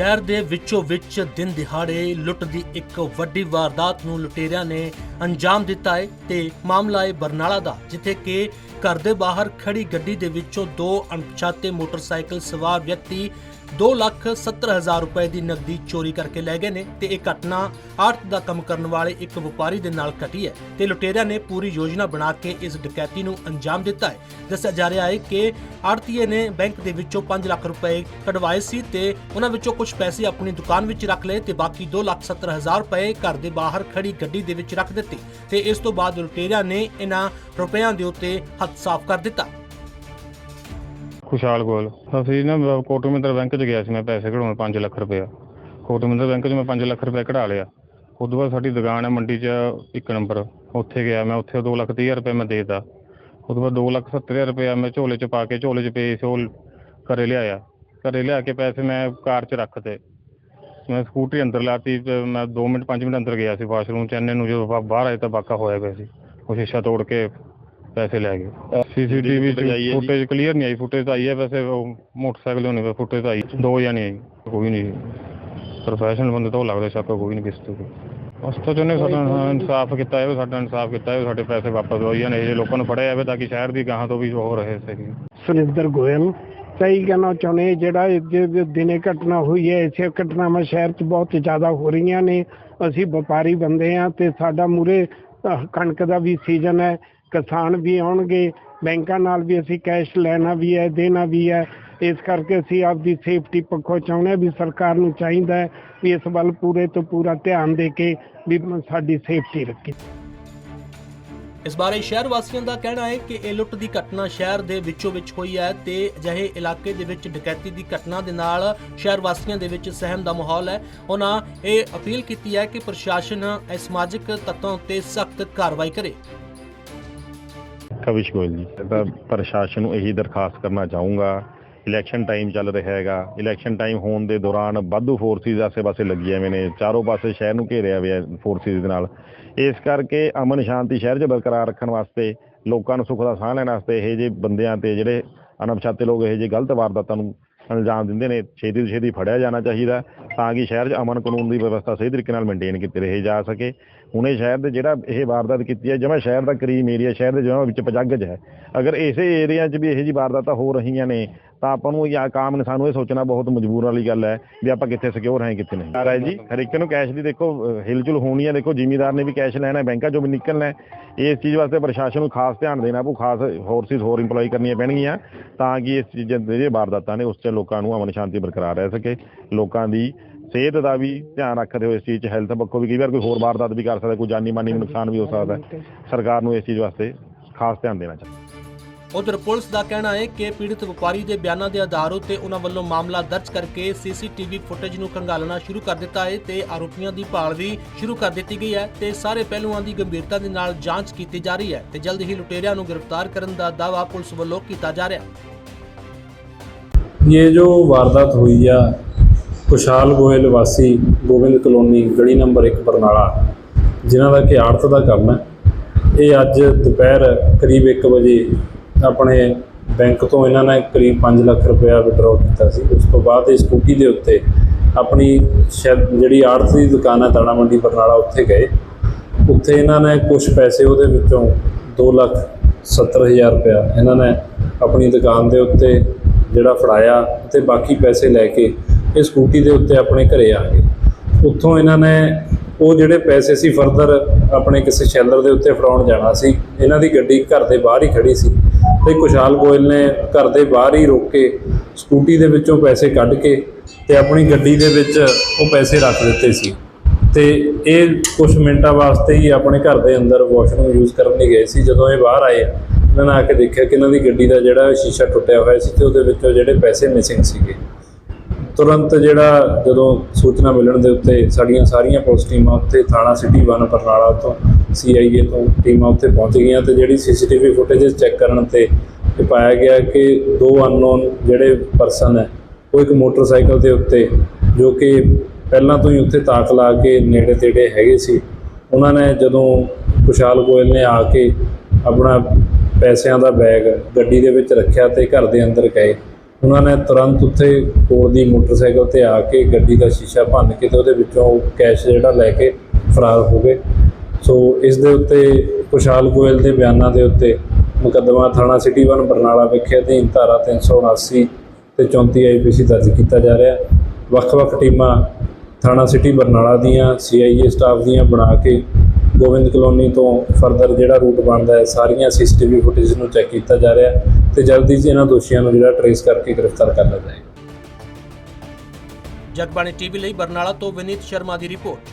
ਸ਼ਹਿਰ ਦੇ ਵਿੱਚੋਂ ਵਿੱਚ ਦਿਨ ਦਿਹਾੜੇ ਲੁੱਟ ਦੀ ਇੱਕ ਵੱਡੀ ਵਾਰਦਾਤ ਨੂੰ ਲੁਟੇਰਿਆਂ ਨੇ ਅੰਜਾਮ ਦਿੱਤਾ ਹੈ ਤੇ ਮਾਮਲਾ ਹੈ ਬਰਨਾਲਾ ਦਾ, ਜਿੱਥੇ ਕਿ ਘਰ ਦੇ ਬਾਹਰ ਖੜੀ ਗੱਡੀ ਦੇ ਵਿੱਚੋਂ ਦੋ ਅਣਪਛਾਤੇ ਮੋਟਰਸਾਈਕਲ ਸਵਾਰ ਵਿਅਕਤੀ 2 ਲੱਖ 70 ਹਜ਼ਾਰ ਰੁਪਏ ਦੀ ਨਕਦੀ ਚੋਰੀ ਕਰਕੇ ਲੈ ਗਏ ਨੇ ਤੇ ਇਹ ਘਟਨਾ ਆੜਤ ਦਾ ਕੰਮ ਕਰਨ ਵਾਲੇ ਇੱਕ ਵਪਾਰੀ ਦੇ ਨਾਲ ਘਟੀ ਹੈ ਤੇ ਲੁਟੇਰਿਆਂ ਨੇ ਪੂਰੀ ਯੋਜਨਾ ਬਣਾ ਕੇ ਇਸ ਡਕੈਤੀ ਨੂੰ ਅੰਜਾਮ ਦਿੱਤਾ ਹੈ। ਦੱਸਿਆ ਜਾ ਰਿਹਾ ਹੈ ਕਿ ਆੜਤੀਏ ਨੇ ਬੈਂਕ ਦੇ ਵਿੱਚੋਂ 5 ਲੱਖ ਰੁਪਏ ਕਢਵਾਏ ਸੀ ਤੇ ਉਹਨਾਂ ਵਿੱਚੋਂ ਕੁਝ ਪੈਸੇ ਆਪਣੀ ਦੁਕਾਨ ਵਿੱਚ ਰੱਖ ਲਏ ਤੇ ਬਾਕੀ 2 ਲੱਖ 70 ਹਜ਼ਾਰ ਰੁਪਏ ਘਰ ਦੇ ਬਾਹਰ ਖੜੀ ਗੱਡੀ ਦੇ ਵਿੱਚ ਰੱਖ ਦਿੱਤੇ ਤੇ ਇਸ ਤੋਂ ਬਾਅਦ ਲੁਟੇਰਿਆਂ ਨੇ ਇਹਨਾਂ ਰੁਪਇਆਂ ਦੇ ਉੱਤੇ ਹੱਥ ਸਾਫ਼ ਕਰ ਦਿੱਤਾ। ਖੁਸ਼ਹਾਲ ਗੋਲ। ਅਸੀਂ ਨਾ ਕੋਟਮਿੰਦਰ ਬੈਂਕ 'ਚ ਗਿਆ ਸੀ, ਮੈਂ ਪੈਸੇ ਕਢਾਉਣ 5 ਲੱਖ ਰੁਪਇਆ। ਕੋਟਮਿੰਦਰ ਬੈਂਕ 'ਚ ਮੈਂ 5 ਲੱਖ ਰੁਪਏ ਕਢਾ ਲਿਆ। ਉਸ ਤੋਂ ਬਾਅਦ ਸਾਡੀ ਦੁਕਾਨ ਹੈ ਮੰਡੀ 'ਚ ਇੱਕ ਨੰਬਰ। ਉੱਥੇ ਗਿਆ ਮੈਂ, ਉੱਥੇ 2 ਲੱਖ 30 ਰੁਪਏ ਮੈਂ ਦੇਤਾ। ਉਸ ਤੋਂ ਬਾਅਦ 2 ਲੱਖ 70 ਰੁਪਏ ਮੈਂ ਝੋਲੇ 'ਚ ਪਾ ਕੇ, ਝੋਲੇ 'ਚ ਪਏ ਸੀ ਉਹ ਘਰੇ ਲਿਆਇਆ। ਘਰੇ ਲਿਆ ਕੇ ਪੈਸੇ ਮੈਂ ਕਾਰ 'ਚ ਰੱਖਤੇ ਮੈਂ ਸਕੂਟਰੀ ਅੰਦਰ ਲਾਤੀ ਤੇ ਮੈਂ 2 ਮਿੰਟ 5 ਮਿੰਟ ਅੰਦਰ ਗਿਆ ਸੀ ਵਾਸ਼ਰੂਮ 'ਚ। ਇੰਨੇ ਨੂੰ ਜਦੋਂ ਬਾਹਰ ਆਏ ਤਾਂ ਬਾਕਾ ਹੋਇਆ ਪਿਆ ਸੀ। ਉਹ ਸ਼ੀਸ਼ਾ ਤੋੜ ਕੇ ਪੈਸੇ ਲੈ ਗਏ ਸੀਸੀਟੀਵੀ ਫੁਟੇਜ ਕਲੀਅਰ ਨਹੀਂ ਆਈ ਫੁਟੇਜ ਤਾਂ ਆਈ ਹੈ ਵੈਸੇ ਉਹ ਮੋਟਰਸਾਈਕਲ ਹੋਣੇ ਵੇ ਫੁਟੇਜ ਤਾਂ ਆਈ। ਦੋ ਜਾਂ ਨਹੀਂ ਆਈ ਕੋਈ ਨਹੀਂ ਪ੍ਰੋਫੈਸ਼ਨਲ ਬੰਦੇ ਤੋਂ ਲੱਗਦਾ ਸ਼ੱਕ ਕੋਈ ਨਹੀਂ ਕਿਸੇ ਤੋਂ। ਉਸ ਤੋਂ ਚੋਨੇ ਸਾਡਾ ਇਨਸਾਫ ਕੀਤਾ ਹੈ ਸਾਡਾ ਇਨਸਾਫ ਕੀਤਾ ਹੈ ਸਾਡੇ ਪੈਸੇ ਵਾਪਸ ਹੋਈ ਜਾਣ। ਇਹ ਜਿਹੇ ਲੋਕਾਂ ਨੂੰ ਫੜਿਆ ਜਾਵੇ ਤਾਂ ਕਿ ਸ਼ਹਿਰ ਦੀ ਗਾਹਾਂ ਤੋਂ ਵੀ ਹੋ ਰਹੇ ਸਹੀ। ਸੁਰਿੰਦਰ ਗੋਇਲ ਸਹੀ ਕਹਿਣਾ ਚਾਹੁੰਦੇ ਜਿਹੜਾ ਇਹ ਜੇ ਦਿਨੇ ਘਟਨਾ ਹੋਈ ਹੈ ਇਸੇ ਘਟਨਾਵਾਂ ਸ਼ਹਿਰ 'ਚ ਬਹੁਤ ਜ਼ਿਆਦਾ ਹੋ ਰਹੀਆਂ ਨੇ। ਅਸੀਂ ਵਪਾਰੀ ਬੰਦੇ ਆ ਤੇ ਸਾਡਾ ਮੂਰੇ ਕਣਕ ਦਾ ਵੀ ਸੀਜ਼ਨ ਹੈ। ਕਿਸਾਨ ਵੀ ਆਉਣਗੇ, ਬੈਂਕਾਂ ਨਾਲ ਵੀ ਅਸੀਂ ਕੈਸ਼ ਲੈਣਾ ਵੀ ਹੈ, ਦੇਣਾ ਵੀ ਹੈ। ਇਸ ਕਰਕੇ ਅਸੀਂ ਆਪਦੀ ਸੇਫਟੀ ਪੱਖੋਂ ਚਾਹੁੰਦੇ ਵੀ ਸਰਕਾਰ ਨੂੰ ਚਾਹੀਦਾ ਹੈ ਵੀ ਇਸ ਵੱਲ ਪੂਰੇ ਤੋਂ ਪੂਰਾ ਧਿਆਨ ਦੇ ਕੇ ਵੀ ਸਾਡੀ ਸੇਫਟੀ ਰੱਖੇ। ਇਸ ਬਾਰੇ ਸ਼ਹਿਰ ਵਾਸੀਆਂ ਦਾ ਕਹਿਣਾ ਹੈ ਕਿ ਇਹ ਲੁੱਟ ਦੀ ਘਟਨਾ ਸ਼ਹਿਰ ਦੇ ਵਿੱਚੋਂ ਵਿੱਚ ਹੋਈ ਹੈ ਤੇ ਅਜਿਹੇ ਇਲਾਕੇ ਦੇ ਵਿੱਚ ਡਕੈਤੀ ਦੀ ਘਟਨਾ ਦੇ ਨਾਲ ਸ਼ਹਿਰ ਵਾਸੀਆਂ ਦੇ ਵਿੱਚ ਸਹਿਮ ਦਾ ਮਾਹੌਲ ਹੈ। ਉਹਨਾਂ ਇਹ ਅਪੀਲ ਕੀਤੀ ਹੈ ਕਿ ਪ੍ਰਸ਼ਾਸਨ ਇਹ ਸਮਾਜਿਕ ਤੱਤਾਂ ਉੱਤੇ ਸਖਤ ਕਾਰਵਾਈ ਕਰੇ। ਕਵਿਸ਼ ਗੋਇਲ ਜੀ। ਤਾਂ ਪ੍ਰਸ਼ਾਸਨ ਨੂੰ ਇਹੀ ਦਰਖਾਸਤ ਕਰਨਾ ਚਾਹੂੰਗਾ ਇਲੈਕਸ਼ਨ ਟਾਈਮ ਚੱਲ ਰਿਹਾ ਹੈਗਾ। ਇਲੈਕਸ਼ਨ ਟਾਈਮ ਹੋਣ ਦੇ ਦੌਰਾਨ ਵਾਧੂ ਫੋਰਸਿਸ ਆਸੇ-ਪਾਸੇ ਲੱਗੀਆਂ ਹੋਏ ਨੇ, ਚਾਰੋਂ ਪਾਸੇ ਸ਼ਹਿਰ ਨੂੰ ਘੇਰਿਆ ਹੋਇਆ ਫੋਰਸਿਸ ਦੇ ਨਾਲ। ਇਸ ਕਰਕੇ ਅਮਨ ਸ਼ਾਂਤੀ ਸ਼ਹਿਰ 'ਚ ਬਰਕਰਾਰ ਰੱਖਣ ਵਾਸਤੇ, ਲੋਕਾਂ ਨੂੰ ਸੁੱਖ ਦਾ ਸਾਹ ਲੈਣ ਵਾਸਤੇ ਇਹ ਜਿਹੇ ਬੰਦਿਆਂ ਤੇ ਜਿਹੜੇ ਅਣਪਛਾਤੇ ਲੋਕ, ਇਹ ਜਿਹੇ ਗਲਤ ਵਾਰਦਾਤਾਂ ਨੂੰ ਅੰਜਾਮ ਦਿੰਦੇ ਨੇ, ਛੇਤੀ ਤੋਂ ਛੇਤੀ ਫੜਿਆ ਜਾਣਾ ਚਾਹੀਦਾ। ਤਾਂ ਕਿ ਸ਼ਹਿਰ 'ਚ ਅਮਨ ਕਾਨੂੰਨ ਦੀ ਵਿਵਸਥਾ ਸਹੀ ਤਰੀਕੇ ਨਾਲ ਮੇਨਟੇਨ ਕੀਤੀ ਰਹੇ ਜਾ ਸਕੇ। ਹੁਣੇ ਸ਼ਹਿਰ ਦੇ ਜਿਹੜਾ ਇਹ ਵਾਰਦਾਤ ਕੀਤੀ ਹੈ ਜਿਵੇਂ ਸ਼ਹਿਰ ਦਾ ਕਰੀਮ ਏਰੀਆ ਸ਼ਹਿਰ ਦੇ ਜਿਵੇਂ ਵਿੱਚ ਪਜੱਗਜ ਹੈ। ਅਗਰ ਇਸੇ ਏਰੀਆ 'ਚ ਵੀ ਇਹੋ ਜਿਹੀ ਵਾਰਦਾਤਾਂ ਹੋ ਰਹੀਆਂ ਨੇ ਤਾਂ ਆਪਾਂ ਨੂੰ ਜਾਂ ਕਾਮ ਨੇ ਸਾਨੂੰ ਇਹ ਸੋਚਣਾ ਬਹੁਤ ਮਜਬੂਰ ਵਾਲੀ ਗੱਲ ਹੈ ਵੀ ਆਪਾਂ ਕਿੱਥੇ ਸਿਕਿਉਰ ਹੈ ਕਿੱਥੇ ਨਹੀਂ। ਹੈ ਜੀ ਹਰ ਇੱਕ ਨੂੰ ਕੈਸ਼ ਦੀ ਦੇਖੋ ਹਿਲਜੁਲ ਹੋਣੀ ਹੈ। ਦੇਖੋ ਜ਼ਿਮੀਦਾਰ ਨੇ ਵੀ ਕੈਸ਼ ਲੈਣਾ ਹੈ ਬੈਂਕਾਂ 'ਚੋਂ ਵੀ ਨਿਕਲਣਾ ਹੈ। ਇਸ ਚੀਜ਼ ਵਾਸਤੇ ਪ੍ਰਸ਼ਾਸਨ ਨੂੰ ਖਾਸ ਧਿਆਨ ਦੇਣਾ ਪਊ ਖਾਸ ਫੋਰਸਿਸ ਹੋਰ ਇੰਪਲੋਈ ਕਰਨੀਆਂ ਪੈਣਗੀਆਂ ਤਾਂ ਕਿ ਇਸ ਚੀਜ਼ਾਂ ਦੇ ਵਾਰਦਾਤਾਂ ਨੇ ਉਸ 'ਚ ਲੋਕਾਂ ਨੂੰ ਅਮਨ ਸ਼ਾਂਤੀ ਬਰਕਰਾਰ ਰਹਿ ਸਕੇ। ਲੋਕਾਂ ਦੀ ਸਿਹਤ ਦਾ ਵੀ ਧਿਆਨ ਰੱਖਦੇ ਹੋਏ ਇਸ ਚੀਜ਼ 'ਚ ਹੈਲਥ ਪੱਖੋਂ ਵੀ ਕਈ ਵਾਰ ਕੋਈ ਹੋਰ ਵਾਰਦਾਤ ਵੀ ਕਰ ਸਕਦਾ ਕੋਈ ਜਾਨੀ ਮਾਨੀ ਨੂੰ ਨੁਕਸਾਨ ਵੀ ਹੋ ਸਕਦਾ। ਸਰਕਾਰ ਨੂੰ ਇਸ ਚੀਜ਼ ਵਾਸਤੇ ਖਾਸ ਧਿਆਨ ਦੇਣਾ ਚਾਹੀਦਾ। ਉਧਰ ਪੁਲਿਸ ਦਾ ਕਹਿਣਾ ਹੈ ਕਿ ਪੀੜਤ ਵਪਾਰੀ ਦੇ ਬਿਆਨਾਂ ਦੇ ਆਧਾਰ ਉੱਤੇ ਉਹਨਾਂ ਵੱਲੋਂ ਮਾਮਲਾ ਦਰਜ ਕਰਕੇ ਸੀਸੀਟੀਵੀ ਫੁਟੇਜ ਨੂੰ ਖੰਗਾਲਣਾ ਸ਼ੁਰੂ ਕਰ ਦਿੱਤਾ ਹੈ ਤੇ ਆਰੋਪੀਆਂ ਦੀ ਭਾਲ ਵੀ ਸ਼ੁਰੂ ਕਰ ਦਿੱਤੀ ਗਈ ਹੈ ਤੇ ਸਾਰੇ ਪਹਿਲੂਆਂ ਦੀ ਗੰਭੀਰਤਾ ਦੇ ਨਾਲ ਜਾਂਚ ਕੀਤੀ ਜਾ ਰਹੀ ਹੈ ਤੇ ਜਲਦ ਹੀ ਲੁਟੇਰਿਆਂ ਨੂੰ ਗ੍ਰਿਫਤਾਰ ਕਰਨ ਦਾ ਦਾਅਵਾ ਪੁਲਿਸ ਵੱਲੋਂ ਕੀਤਾ ਜਾ ਰਿਹਾ ਹੈ ये जो वारदात हुई ਆ ਕੁਸ਼ਾਲ ਗੋਇਲ ਵਾਸੀ ਗੋਬਿੰਦ ਕਲੋਨੀ ਗਲੀ ਨੰਬਰ 1 ਬਰਨਾਲਾ ਜਿਨ੍ਹਾਂ ਦਾ ਕਿ ਆੜਤ ਦਾ ਕੰਮ ਹੈ ਇਹ ਅੱਜ ਦੁਪਹਿਰ ਕਰੀਬ 1 ਵਜੇ ਆਪਣੇ ਬੈਂਕ ਤੋਂ ਇਹਨਾਂ ਨੇ ਕਰੀਬ 5 ਲੱਖ ਰੁਪਇਆ ਵਿਡਰਾਅ ਕੀਤਾ ਸੀ। ਉਸ ਤੋਂ ਬਾਅਦ ਇਹ ਸਕੂਟੀ ਦੇ ਉੱਤੇ ਆਪਣੀ ਸ਼ਾਇਦ ਜਿਹੜੀ ਆੜਤ ਦੀ ਦੁਕਾਨ ਹੈ, ਦਾਣਾ ਮੰਡੀ ਬਰਨਾਲਾ, ਉੱਥੇ ਗਏ। ਉੱਥੇ ਇਹਨਾਂ ਨੇ ਕੁਝ ਪੈਸੇ ਉਹਦੇ ਵਿੱਚੋਂ 2 ਲੱਖ 70 ਹਜ਼ਾਰ ਰੁਪਇਆ ਇਹਨਾਂ ਨੇ ਆਪਣੀ ਦੁਕਾਨ ਦੇ ਉੱਤੇ ਜਿਹੜਾ ਫੜਾਇਆ ਤੇ ਬਾਕੀ ਪੈਸੇ ਲੈ ਕੇ ਇਹ ਸਕੂਟੀ ਦੇ ਉੱਤੇ ਆਪਣੇ ਘਰੇ ਆ ਗਏ। ਉੱਥੋਂ ਇਹਨਾਂ ਨੇ ਉਹ ਜਿਹੜੇ ਪੈਸੇ ਸੀ ਫਰਦਰ ਆਪਣੇ ਕਿਸੇ ਸ਼ੈਲਰ ਦੇ ਉੱਤੇ ਫੜਾਉਣ ਜਾਣਾ ਸੀ, ਇਹਨਾਂ ਦੀ ਗੱਡੀ ਘਰ ਦੇ ਬਾਹਰ ਹੀ ਖੜੀ ਸੀ। ਤੇ ਕੁਸ਼ਾਲ ਗੋਇਲ ਨੇ ਘਰ ਦੇ ਬਾਹਰ ਹੀ ਰੋਕ ਕੇ ਸਕੂਟੀ ਦੇ ਵਿੱਚੋਂ ਪੈਸੇ ਕੱਢ ਕੇ ਤੇ ਆਪਣੀ ਗੱਡੀ ਦੇ ਵਿੱਚ ਉਹ ਪੈਸੇ ਰੱਖ ਦਿੱਤੇ ਸੀ। ਤੇ ਇਹ ਕੁਝ ਮਿੰਟਾਂ ਵਾਸਤੇ ਹੀ ਆਪਣੇ ਘਰ ਦੇ ਅੰਦਰ ਵਾਸ਼ਰੂਮ ਯੂਜ਼ ਕਰਨ ਲਈ ਗਏ ਸੀ। ਜਦੋਂ ਇਹ ਬਾਹਰ ਆਏ ਇਹਨਾਂ ਨੇ ਆ ਕੇ ਦੇਖਿਆ ਕਿ ਇਹਨਾਂ ਦੀ ਗੱਡੀ ਦਾ ਜਿਹੜਾ ਸ਼ੀਸ਼ਾ ਟੁੱਟਿਆ ਹੋਇਆ ਸੀ ਤੇ ਉਹਦੇ ਵਿੱਚੋਂ ਜਿਹੜੇ ਪੈਸੇ ਮਿਸਿੰਗ ਸੀਗੇ। ਤੁਰੰਤ ਜਿਹੜਾ ਜਦੋਂ ਸੂਚਨਾ ਮਿਲਣ ਦੇ ਉੱਤੇ ਸਾਡੀਆਂ ਸਾਰੀਆਂ ਪੁਲਿਸ ਟੀਮਾਂ ਉੱਤੇ ਥਾਣਾ ਸਿਟੀ 1 ਬਰਨਾਲਾ ਤੋਂ ਸੀਆਈਏ ਤੋਂ ਟੀਮਾਂ ਉੱਥੇ ਪਹੁੰਚ ਗਈਆਂ ਤੇ ਜਿਹੜੀ ਸੀਸੀਟੀਵੀ ਫੁਟੇਜ ਚੈੱਕ ਕਰਨ ਤੇ ਇਹ ਪਾਇਆ ਗਿਆ ਕਿ ਦੋ ਅਨਨੋਨ ਜਿਹੜੇ ਪਰਸਨ ਹੈ, ਉਹ ਇੱਕ ਮੋਟਰਸਾਈਕਲ ਦੇ ਉੱਤੇ, ਜੋ ਕਿ ਪਹਿਲਾਂ ਤੋਂ ਹੀ ਉੱਥੇ ਤਾਕ ਲਾ ਕੇ ਨੇੜੇ ਤੇੜੇ ਹੈਗੇ ਸੀ। ਉਹਨਾਂ ਨੇ ਜਦੋਂ ਕੁਸ਼ਾਲ ਗੋਇਲ ਨੇ ਆ ਕੇ ਆਪਣਾ ਪੈਸਿਆਂ ਦਾ ਬੈਗ ਗੱਡੀ ਦੇ ਵਿੱਚ ਰੱਖਿਆ ਤੇ ਘਰ ਦੇ ਅੰਦਰ ਗਏ, ਉਹਨਾਂ ਨੇ ਤੁਰੰਤ ਉੱਥੇ ਕੋਲ ਦੀ ਮੋਟਰਸਾਈਕਲ ਤੇ ਆ ਕੇ ਗੱਡੀ ਦਾ ਸ਼ੀਸ਼ਾ ਭੰਨ ਕੇ ਤੇ ਉਹਦੇ ਵਿੱਚੋਂ ਕੈਸ਼ ਜਿਹੜਾ ਲੈ ਕੇ ਫਰਾਰ ਹੋ ਗਏ। ਸੋ ਇਸ ਦੇ ਉੱਤੇ ਕੁਸ਼ਾਲ ਗੋਇਲ ਦੇ ਬਿਆਨਾਂ ਦੇ ਉੱਤੇ ਮੁਕੱਦਮਾ ਥਾਣਾ ਸਿਟੀ 1 ਬਰਨਾਲਾ ਵਿਖੇ ਅਧੀਨ ਧਾਰਾ 379 ਤੇ 34 ਆਈਪੀਸੀ ਦਰਜ ਕੀਤਾ ਜਾ ਰਿਹਾ। ਵੱਖ-ਵੱਖ ਟੀਮਾਂ ਥਾਣਾ ਸਿਟੀ ਬਰਨਾਲਾ ਦੀਆਂ ਸੀਆਈਏ ਸਟਾਫ ਦੀਆਂ ਬਣਾ ਕੇ ਗੋਬਿੰਦ ਕਲੋਨੀ ਤੋਂ ਫਰਦਰ ਜਿਹੜਾ ਰੂਟ ਬਣਦਾ ਹੈ, ਸਾਰੀਆਂ ਸੀਸੀਟੀਵੀ ਫੁਟੇਜ ਨੂੰ ਚੈੱਕ ਕੀਤਾ ਜਾ ਰਿਹਾ ਹੈ ਤੇ ਜਲਦੀ ਹੀ ਇਹਨਾਂ ਦੋਸ਼ੀਆਂ ਨੂੰ ਜਿਹੜਾ ਟਰੇਸ ਕਰਕੇ ਗ੍ਰਿਫਤਾਰ ਕਰ ਲਿਆ ਜਾਏਗਾ। ਜਗਬਾਣੀ ਟੀਵੀ ਲਈ ਬਰਨਾਲਾ ਤੋਂ ਵਿਨੀਤ ਸ਼ਰਮਾ ਦੀ ਰਿਪੋਰਟ।